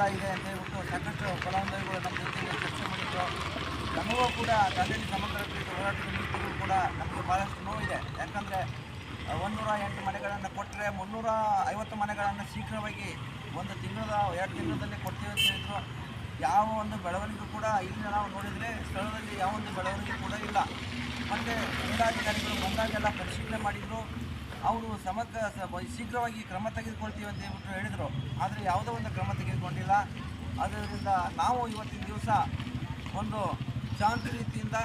ಗೊಂದಲ ಇದೆ ಅಂತ ಹೇಳ್ಬಿಟ್ಟು ಸಾಕಷ್ಟು ಫಲಾನುಭವಿಗಳು ನಮ್ಮ ಜೊತೆಗೆ ಚರ್ಚೆ ಮಾಡಿದ್ರು. ನಮಗೂ ಕೂಡ ದಾಂಡೇಲಿ ಸಮಗ್ರ ಕುರಿತು ಹೋರಾಟದ ನೀತಿಗಳು ಕೂಡ ನಮಗೆ ಭಾಳಷ್ಟು ನೋವಿದೆ. ಯಾಕಂದರೆ ಒಂದೂರ ಎಂಟು ಮನೆಗಳನ್ನು ಕೊಟ್ಟರೆ ಮುನ್ನೂರ ಐವತ್ತು ಮನೆಗಳನ್ನು ಶೀಘ್ರವಾಗಿ ಒಂದು ತಿಂಗಳ ಎರಡು ತಿಂಗಳಲ್ಲಿ ಕೊಡ್ತೀವಿ ಅಂತ ಹೇಳಿದ್ರು. ಯಾವ ಒಂದು ಬೆಳವಣಿಗೆ ಕೂಡ ಇಲ್ಲಿ ನಾವು ನೋಡಿದರೆ ಸ್ಥಳದಲ್ಲಿ ಯಾವ ಒಂದು ಬೆಳವಣಿಗೆ ಕೂಡ ಇಲ್ಲ. ಮತ್ತು ಜಿಲ್ಲಾಧಿಕಾರಿಗಳು ಬಂದಾಗೆಲ್ಲ ಪರಿಶೀಲನೆ ಮಾಡಿದರು. ಅವರು ಸಮಗ್ರ ಶೀಘ್ರವಾಗಿ ಕ್ರಮ ತೆಗೆದುಕೊಳ್ತೀವಿ ಅಂತ ಹೇಳ್ಬಿಟ್ಟು ಹೇಳಿದರು. ಆದರೆ ಯಾವುದೋ ಒಂದು ಕ್ರಮ ತೆಗೆದುಕೊಂಡಿಲ್ಲ ಆದ್ದರಿಂದ ನಾವು ಇವತ್ತಿನ ದಿವಸ ಒಂದು ಶಾಂತ ರೀತಿಯಿಂದ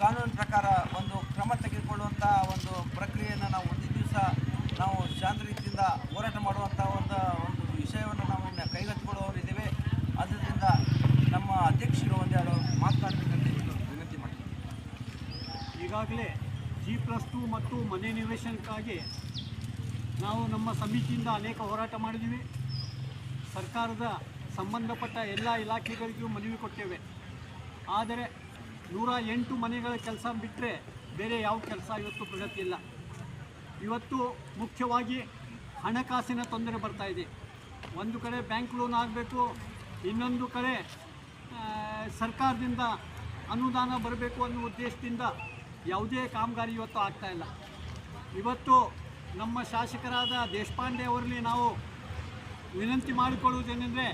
ಕಾನೂನು ಪ್ರಕಾರ ಒಂದು ಕ್ರಮ ತೆಗೆದುಕೊಳ್ಳುವಂಥ ಒಂದು ಪ್ರಕ್ರಿಯೆಯನ್ನು ನಾವು ಒಂದು ದಿವಸ ನಾವು ಶಾಂತ ರೀತಿಯಿಂದ ಹೋರಾಟ ಮಾಡುವಂಥ ಒಂದು ಒಂದು ವಿಷಯವನ್ನು ನಾವು ಕೈಗೆತ್ತಿಕೊಳ್ಳುವವರಿದ್ದೇವೆ ಅದರಿಂದ ನಮ್ಮ ಅಧ್ಯಕ್ಷರು ಒಂದೆರಡು ಮಾತನಾಡಬೇಕಂತ ವಿನಂತಿ ಮಾಡ್ತೀನಿ. ಈಗಾಗಲೇ ಜಿ ಪ್ಲಸ್ ಟು ಮತ್ತು ಮನೆ ನಿವೇಶನಕ್ಕಾಗಿ ನಾವು ನಮ್ಮ ಸಮಿತಿಯಿಂದ ಅನೇಕ ಹೋರಾಟ ಮಾಡಿದ್ದೀವಿ. ಸರ್ಕಾರದ ಸಂಬಂಧಪಟ್ಟ ಎಲ್ಲ ಇಲಾಖೆಗಳಿಗೂ ಮನವಿ ಕೊಟ್ಟೇವೆ. ಆದರೆ ನೂರ ಎಂಟು ಮನೆಗಳ ಕೆಲಸ ಬಿಟ್ಟರೆ ಬೇರೆ ಯಾವ ಕೆಲಸ ಇವತ್ತು ಪ್ರಗತಿ ಇಲ್ಲ. ಇವತ್ತು ಮುಖ್ಯವಾಗಿ ಹಣಕಾಸಿನ ತೊಂದರೆ ಬರ್ತಾ ಇದೆ. ಒಂದು ಕಡೆ ಬ್ಯಾಂಕ್ ಲೋನ್ ಆಗಬೇಕು, ಇನ್ನೊಂದು ಕಡೆ ಸರ್ಕಾರದಿಂದ ಅನುದಾನ ಬರಬೇಕು ಅನ್ನೋ ಉದ್ದೇಶದಿಂದ ಯಾವುದೇ ಕಾಮಗಾರಿ ಇವತ್ತು ಆಗ್ತಾಯಿಲ್ಲ ಇವತ್ತು ನಮ್ಮ ಶಾಸಕರಾದ ದೇಶಪಾಂಡೆ ಅವರಲ್ಲಿ ನಾವು ವಿನಂತಿ ಮಾಡಿಕೊಳ್ಳುವುದೇನೆಂದರೆ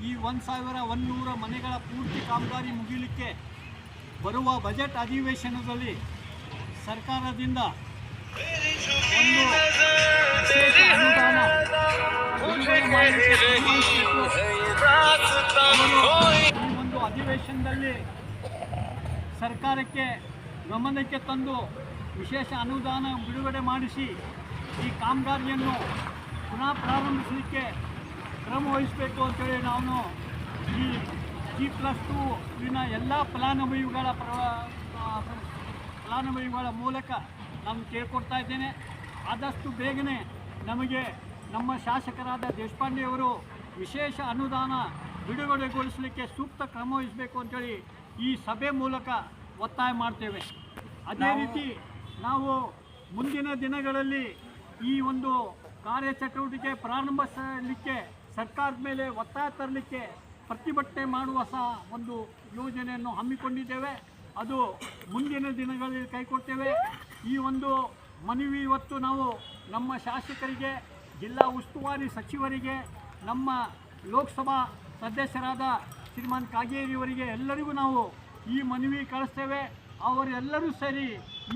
ಈ ಒಂದು ಸಾವಿರ ಒಂದುನೂರ ಮನೆಗಳ ಪೂರ್ತಿ ಕಾಮಗಾರಿ ಮುಗಿಲಿಕ್ಕೆ ಬರುವ ಬಜೆಟ್ ಅಧಿವೇಶನದಲ್ಲಿ ಸರ್ಕಾರದಿಂದ ಒಂದು ಒಂದು ಅಧಿವೇಶನದಲ್ಲಿ ಸರ್ಕಾರಕ್ಕೆ ಗಮನಕ್ಕೆ ತಂದು ವಿಶೇಷ ಅನುದಾನ ಬಿಡುಗಡೆ ಮಾಡಿಸಿ ಈ ಕಾಮಗಾರಿಯನ್ನು ಪುನಃ ಪ್ರಾರಂಭಿಸಲಿಕ್ಕೆ ಕ್ರಮ ವಹಿಸಬೇಕು ಅಂತೇಳಿ ನಾನು ಈ ಜಿ ಪ್ಲಸ್ ಟು ಇನ ಎಲ್ಲ ಫಲಾನುಭವಿಗಳ ಫಲಾನುಭವಿಗಳ ಮೂಲಕ ನಾನು ಕೇಳ್ಕೊಡ್ತಾ ಇದ್ದೇನೆ. ಆದಷ್ಟು ಬೇಗನೆ ನಮಗೆ ನಮ್ಮ ಶಾಸಕರಾದ ದೇಶಪಾಂಡೆಯವರು ವಿಶೇಷ ಅನುದಾನ ಬಿಡುಗಡೆಗೊಳಿಸಲಿಕ್ಕೆ ಸೂಕ್ತ ಕ್ರಮ ವಹಿಸಬೇಕು ಅಂತೇಳಿ ಈ ಸಭೆ ಮೂಲಕ ಒತ್ತಾಯ ಮಾಡ್ತೇವೆ. ಅದೇ ರೀತಿ ನಾವು ಮುಂದಿನ ದಿನಗಳಲ್ಲಿ ಈ ಒಂದು ಕಾರ್ಯಚಟುವಟಿಕೆ ಪ್ರಾರಂಭಿಸಲಿಕ್ಕೆ ಸರ್ಕಾರದ ಮೇಲೆ ಒತ್ತಾಯ ತರಲಿಕ್ಕೆ ಪ್ರತಿಭಟನೆ ಮಾಡುವ ಸಹ ಒಂದು ಯೋಜನೆಯನ್ನು ಹಮ್ಮಿಕೊಂಡಿದ್ದೇವೆ. ಅದು ಮುಂದಿನ ದಿನಗಳಲ್ಲಿ ಕೈಕೊಡ್ತೇವೆ. ಈ ಒಂದು ಮನವಿ ಇವತ್ತು ನಾವು ನಮ್ಮ ಶಾಸಕರಿಗೆ, ಜಿಲ್ಲಾ ಉಸ್ತುವಾರಿ ಸಚಿವರಿಗೆ, ನಮ್ಮ ಲೋಕಸಭಾ ಸದಸ್ಯರಾದ ಶ್ರೀಮಾನ್ ಕಾಗೇರಿಯವರಿಗೆ ಎಲ್ಲರಿಗೂ ನಾವು ಈ ಮನವಿ ಕಳಿಸ್ತೇವೆ. ಅವರೆಲ್ಲರೂ ಸೇರಿ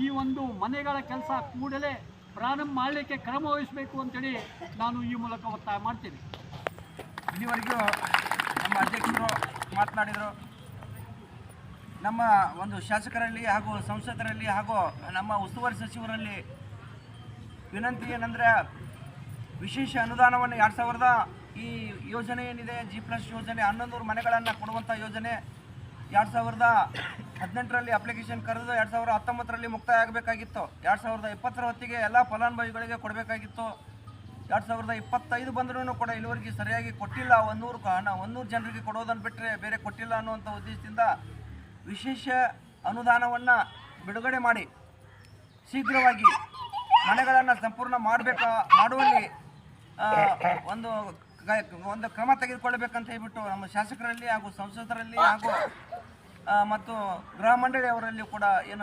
ಈ ಒಂದು ಮನೆಗಳ ಕೆಲಸ ಕೂಡಲೇ ಪ್ರಾರಂಭ ಮಾಡಲಿಕ್ಕೆ ಕ್ರಮ ವಹಿಸಬೇಕು ಅಂತೇಳಿ ನಾನು ಈ ಮೂಲಕ ಒತ್ತಾಯ ಮಾಡ್ತೀನಿ. ಇಲ್ಲಿವರೆಗೂ ನಮ್ಮ ಅಧ್ಯಕ್ಷರು ಮಾತನಾಡಿದರು. ನಮ್ಮ ಒಂದು ಶಾಸಕರಲ್ಲಿ ಹಾಗೂ ಸಂಸದರಲ್ಲಿ ಹಾಗೂ ನಮ್ಮ ಉಸ್ತುವಾರಿ ಸಚಿವರಲ್ಲಿ ವಿನಂತಿ ಏನಂದರೆ ವಿಶೇಷ ಅನುದಾನವನ್ನು ಎರಡು ಸಾವಿರದ ಈ ಯೋಜನೆ ಏನಿದೆ ಜಿ ಪ್ಲಸ್ ಯೋಜನೆ, ಹನ್ನೊಂದು ಮನೆಗಳನ್ನು ಕೊಡುವಂಥ ಯೋಜನೆ ಎರಡು ಸಾವಿರದ ಹದಿನೆಂಟರಲ್ಲಿ ಅಪ್ಲಿಕೇಶನ್ ಕರೆದು ಎರಡು ಸಾವಿರದ ಹತ್ತೊಂಬತ್ತರಲ್ಲಿ ಮುಕ್ತಾಯ ಆಗಬೇಕಾಗಿತ್ತು ಎರಡು ಸಾವಿರದ ಇಪ್ಪತ್ತರ ಹೊತ್ತಿಗೆ ಎಲ್ಲ ಫಲಾನುಭವಿಗಳಿಗೆ ಕೊಡಬೇಕಾಗಿತ್ತು. ಎರಡು ಸಾವಿರದ ಇಪ್ಪತ್ತೈದು ಬಂದರೂ ಕೂಡ ಇಲ್ಲಿವರೆಗೆ ಸರಿಯಾಗಿ ಕೊಟ್ಟಿಲ್ಲ. ಒಂದೂರು ಹಣ ಒಂದೂರು ಜನರಿಗೆ ಕೊಡೋದನ್ನು ಬಿಟ್ಟರೆ ಬೇರೆ ಕೊಟ್ಟಿಲ್ಲ ಅನ್ನುವಂಥ ಉದ್ದೇಶದಿಂದ ವಿಶೇಷ ಅನುದಾನವನ್ನು ಬಿಡುಗಡೆ ಮಾಡಿ. ಶೀಘ್ರವಾಗಿ ಮನೆಗಳನ್ನು ಸಂಪೂರ್ಣ ಮಾಡಬೇಕಾ ಮಾಡುವಲ್ಲಿ ಒಂದು ಒಂದು ಕ್ರಮ ತೆಗೆದುಕೊಳ್ಳಬೇಕಂತ ಹೇಳ್ಬಿಟ್ಟು ನಮ್ಮ ಶಾಸಕರಲ್ಲಿ ಹಾಗೂ ಸಂಸದರಲ್ಲಿ ಹಾಗೂ ಮತ್ತು ಗೃಹ ಮಂಡಳಿಯವರಲ್ಲಿ ಕೂಡ ಏನು